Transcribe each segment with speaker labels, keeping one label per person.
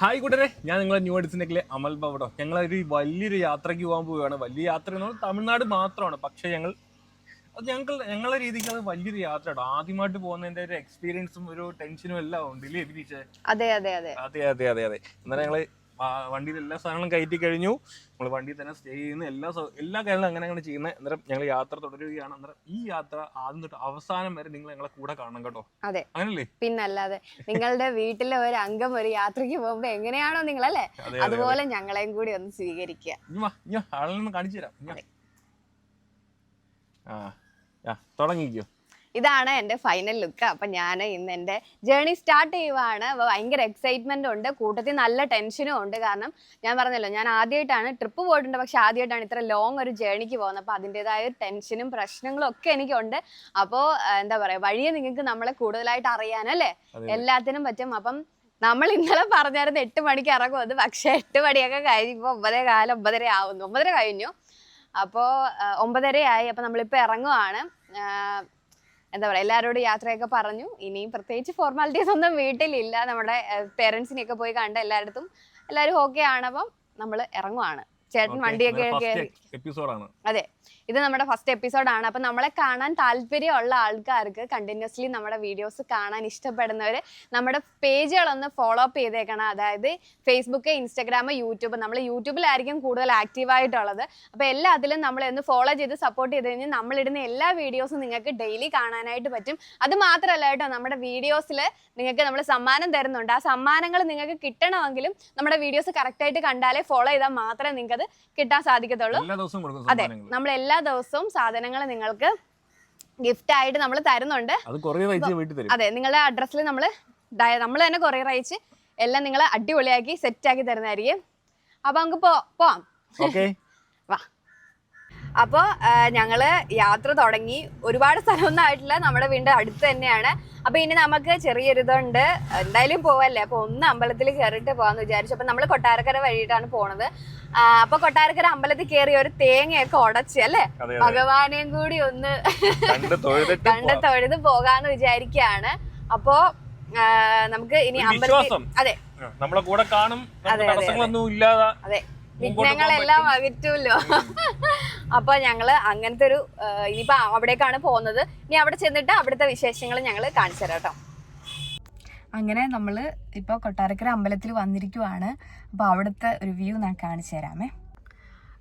Speaker 1: Hi കൂട്ടരെ. ഞാൻ നിങ്ങളെ ന്യൂ എഡിസിനെക്കിലെ അമൽ ബവടോ ഞങ്ങൾ ഒരു വലിയൊരു യാത്രയ്ക്ക് പോകാൻ പോവുകയാണ്. വലിയ യാത്ര എന്ന് പറഞ്ഞാൽ തമിഴ്നാട് മാത്രമാണ്. പക്ഷേ ഞങ്ങൾ അത് ഞങ്ങൾ ഞങ്ങളുടെ രീതിക്ക് അത് വലിയൊരു യാത്രയാണ്. ആദ്യമായിട്ട് പോകുന്നതിന്റെ ഒരു എക്സ്പീരിയൻസും ഒരു ടെൻഷനും എല്ലാം ഉണ്ട്. ഇല്ലേ
Speaker 2: അതെ അതെ അതെ.
Speaker 1: അതെ അതെ അതെ അതെ. അന്നേരം ഞങ്ങൾ വണ്ടിയിൽ എല്ലാ സാധനങ്ങളും കയറ്റി കഴിഞ്ഞു. നമ്മൾ വണ്ടിയിൽ തന്നെ സ്റ്റേ ചെയ്യുന്ന. എല്ലാ എല്ലാ കാര്യങ്ങളും അങ്ങനെ അങ്ങനെ ചെയ്യുന്നത് അന്നേരം ഞങ്ങൾ യാത്ര തുടരുകയാണ്. അന്നേരം ഈ യാത്ര ആദ്യം തൊട്ട് അവസാനം വരെ നിങ്ങൾ ഞങ്ങളെ കൂടെ കാണണം കേട്ടോ.
Speaker 2: അതെ.
Speaker 1: അങ്ങനല്ലേ?
Speaker 2: പിന്നല്ലാതെ നിങ്ങളുടെ വീട്ടിലെ ഒരു അംഗം ഒരു യാത്രയ്ക്ക് പോകുമ്പോ എങ്ങനെയാണോ നിങ്ങൾ അല്ലേ?
Speaker 1: അതെ അതെ
Speaker 2: അതുപോലെ ഞങ്ങളെയും കൂടി ഒന്ന് സ്വീകരിക്കുക.
Speaker 1: ആളിനൊന്ന് കാണിച്ചു തരാം. ആ തുടങ്ങിക്കോ.
Speaker 2: ഇതാണ് എന്റെ ഫൈനൽ ലുക്ക് അപ്പം ഞാൻ ഇന്ന് എന്റെ ജേണി സ്റ്റാർട്ട് ചെയ്യുവാണ്. ഭയങ്കര എക്സൈറ്റ്മെന്റ് ഉണ്ട് കൂട്ടത്തിൽ നല്ല ടെൻഷനും ഉണ്ട്. കാരണം ഞാൻ പറഞ്ഞല്ലോ ഞാൻ ആദ്യമായിട്ടാണ് ട്രിപ്പ് പോയിട്ടുണ്ട്. പക്ഷേ ആദ്യമായിട്ടാണ് ഇത്ര ലോങ് ഒരു ജേണിക്ക് പോകുന്നത്. അപ്പോൾ അതിന്റെതായ ടെൻഷനും പ്രശ്നങ്ങളും ഒക്കെ എനിക്കുണ്ട്. അപ്പോൾ എന്താ പറയുക വഴിയെ നിങ്ങൾക്ക് നമ്മളെ കൂടുതലായിട്ട് അറിയാനല്ലേ. എല്ലാത്തിനും പറ്റും. അപ്പം നമ്മൾ ഇന്നലെ പറഞ്ഞായിരുന്നു എട്ട് മണിക്ക് ഇറങ്ങുമെന്ന് പക്ഷേ എട്ട് മണിയൊക്കെ കഴിഞ്ഞപ്പോൾ ഒമ്പതേ കാലം ഒമ്പതര ആവുന്നു. ഒമ്പതര കഴിഞ്ഞു. അപ്പോൾ ഒമ്പതരയായി. അപ്പോൾ നമ്മളിപ്പോൾ ഇറങ്ങുവാണ്. എന്താ പറയുക എല്ലാവരോടും യാത്രയൊക്കെ പറഞ്ഞു. ഇനിയും പ്രത്യേകിച്ച് ഫോർമാലിറ്റീസ് ഒന്നും വീട്ടിലില്ല. നമ്മുടെ പേരൻസിനെയൊക്കെ പോയി കണ്ട് എല്ലായിടത്തും എല്ലാവരും ഓക്കെ ആണ്. അപ്പം നമ്മൾ ഇറങ്ങുവാണ്. ചേട്ടൻ വണ്ടിയൊക്കെ
Speaker 1: എപ്പിസോഡാണ്
Speaker 2: അതെ ഇത് നമ്മുടെ ഫസ്റ്റ് എപ്പിസോഡാണ് അപ്പൊ നമ്മളെ കാണാൻ താല്പര്യമുള്ള ആൾക്കാർക്ക് കണ്ടിന്യൂസ്ലി നമ്മുടെ വീഡിയോസ് കാണാൻ ഇഷ്ടപ്പെടുന്നവർ നമ്മുടെ പേജുകളൊന്ന് ഫോളോ അപ്പ് ചെയ്തേക്കണം. അതായത് ഫേസ്ബുക്ക് ഇൻസ്റ്റാഗ്രാം യൂട്യൂബ് നമ്മൾ യൂട്യൂബിലായിരിക്കും കൂടുതൽ ആക്റ്റീവായിട്ടുള്ളത് അപ്പോൾ എല്ലാത്തിലും നമ്മളെ ഒന്ന് ഫോളോ ചെയ്ത് സപ്പോർട്ട് ചെയ്ത് കഴിഞ്ഞാൽ നമ്മളിടുന്ന എല്ലാ വീഡിയോസും നിങ്ങൾക്ക് ഡെയിലി കാണാനായിട്ട് പറ്റും. അത് മാത്രമല്ല കേട്ടോ നമ്മുടെ വീഡിയോസിൽ നിങ്ങൾക്ക് നമ്മൾ സമ്മാനം തരുന്നുണ്ട്. ആ സമ്മാനങ്ങൾ നിങ്ങൾക്ക് കിട്ടണമെങ്കിലും നമ്മുടെ വീഡിയോസ് കറക്റ്റായിട്ട് കണ്ടാലേ ഫോളോ ചെയ്താൽ മാത്രമേ നിങ്ങൾക്ക് അത് കിട്ടാൻ സാധിക്കത്തുള്ളൂ. അതെ നമ്മൾ എല്ലാ ദിവസവും സാധനങ്ങൾ നിങ്ങൾക്ക് ഗിഫ്റ്റ് ആയിട്ട് നമ്മൾ തരുന്നുണ്ട്.
Speaker 1: അത്
Speaker 2: നിങ്ങളുടെ അഡ്രസ്സിൽ നമ്മൾ നമ്മൾ തന്നെ കൊറിയർ അയച്ച് എല്ലാം നിങ്ങളെ അടിപൊളിയാക്കി സെറ്റ് ആക്കി തരുന്നതായിരിക്കും. അപ്പൊ നമുക്ക് പോ പോവാം. അപ്പോൾ ഞങ്ങൾ യാത്ര തുടങ്ങി. ഒരുപാട് സ്ഥലമൊന്നും ആയിട്ടില്ല. നമ്മുടെ വീണ്ടും അടുത്ത് തന്നെയാണ്. അപ്പോൾ ഇനി നമുക്ക് ചെറിയൊരു ഇതുണ്ട്. എന്തായാലും പോവല്ലേ? അപ്പോൾ ഒന്ന് അമ്പലത്തിൽ കയറിയിട്ട് പോകാമെന്ന് വിചാരിച്ചു. അപ്പോൾ നമ്മൾ കൊട്ടാരക്കര വഴിയിട്ടാണ് പോണത്. അപ്പോൾ അപ്പൊ കൊട്ടാരക്കര അമ്പലത്തിൽ കയറി ഒരു തേങ്ങയൊക്കെ ഉടച്ച് അല്ലേ? ഭഗവാനെയും കൂടി ഒന്ന്
Speaker 1: കണ്ട്
Speaker 2: തൊഴുത് പോകാന്ന് വിചാരിക്കുകയാണ് അപ്പോ നമുക്ക് ഇനി
Speaker 1: അമ്പലം
Speaker 2: അമ്പലത്തിൽ അതെ.
Speaker 1: നമ്മളെ കൂടെ കാണും.
Speaker 2: അതെ അതെ, വിഘ്നങ്ങളെല്ലാം അകറ്റുമല്ലോ അപ്പൊ ഞങ്ങൾ അങ്ങനത്തെ ഒരു ഇനിയിപ്പോ അവിടേക്കാണ് പോകുന്നത്. ഇനി അവിടെ ചെന്നിട്ട് അവിടുത്തെ വിശേഷങ്ങൾ ഞങ്ങൾ കാണിച്ചു തരാം കേട്ടോ. അങ്ങനെ നമ്മൾ ഇപ്പോൾ കൊട്ടാരക്കര അമ്പലത്തിൽ വന്നിരിക്കുവാണ്. അപ്പോൾ അവിടുത്തെ ഒരു വ്യൂ ഞാൻ കാണിച്ചു തരാമേ.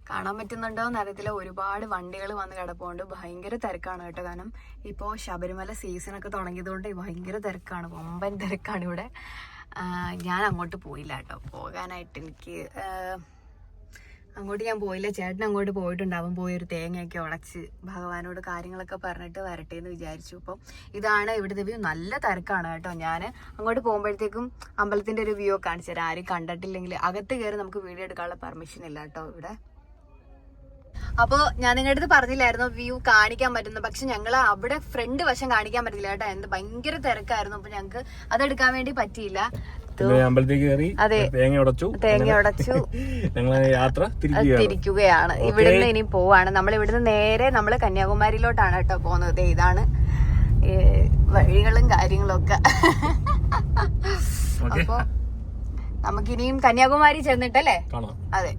Speaker 2: കാണാൻ പറ്റുന്നുണ്ടോ എന്ന് ഒരുപാട് വണ്ടികൾ വന്ന് കിടപ്പുണ്ട്. ഭയങ്കര തിരക്കാണ് കേട്ടോ കാരണം ഇപ്പോൾ ശബരിമല സീസണൊക്കെ തുടങ്ങിയതുകൊണ്ട് ഭയങ്കര തിരക്കാണ്. വമ്പൻ തിരക്കാണ് ഇവിടെ. ഞാൻ അങ്ങോട്ട് പോയില്ല കേട്ടോ. പോകാനായിട്ട് എനിക്ക് അങ്ങോട്ട് ഞാൻ പോയില്ല. ചേട്ടൻ അങ്ങോട്ട് പോയിട്ടുണ്ടാവും പോയി ഒരു തേങ്ങയൊക്കെ ഉടച്ച് ഭഗവാനോട് കാര്യങ്ങളൊക്കെ പറഞ്ഞിട്ട് വരട്ടെ എന്ന് വിചാരിച്ചു. അപ്പം ഇതാണ് ഇവിടുത്തെ വ്യൂ. നല്ല തിരക്കാണ് കേട്ടോ. ഞാൻ അങ്ങോട്ട് പോകുമ്പോഴത്തേക്കും അമ്പലത്തിന്റെ ഒരു വ്യൂ കാണിച്ചു തരാം. ആരും കണ്ടിട്ടില്ലെങ്കിൽ അകത്ത് കയറി നമുക്ക് വീഡിയോ എടുക്കാനുള്ള പെർമിഷൻ ഇല്ല കേട്ടോ ഇവിടെ. അപ്പോൾ ഞാൻ നിങ്ങളുടെ അടുത്ത് പറഞ്ഞില്ലായിരുന്നു വ്യൂ കാണിക്കാൻ പറ്റുന്നു പക്ഷെ ഞങ്ങൾ അവിടെ ഫ്രണ്ട് വശം കാണിക്കാൻ പറ്റില്ല കേട്ടോ. എന്ത് ഭയങ്കര തിരക്കായിരുന്നു. അപ്പൊ ഞങ്ങൾക്ക് അതെടുക്കാൻ വേണ്ടി പറ്റിയില്ല.
Speaker 1: അമ്പലത്തിൽ കയറി തേങ്ങ ഉടച്ചു.
Speaker 2: തേങ്ങ ഉടച്ചു.
Speaker 1: യാത്ര തിരിക്കുകയാണ്.
Speaker 2: ഇവിടുന്ന് ഇനി പോവാണ്. നമ്മൾ ഇവിടുന്ന് നേരെ നമ്മൾ കന്യാകുമാരിയിലോട്ടാണ് കേട്ടോ പോകുന്നത്. ഇതാണ് വഴികളും കാര്യങ്ങളും ഒക്കെ അപ്പൊ നമുക്കിനിയും കന്യാകുമാരി ചെന്നിട്ടല്ലേ? അതെ.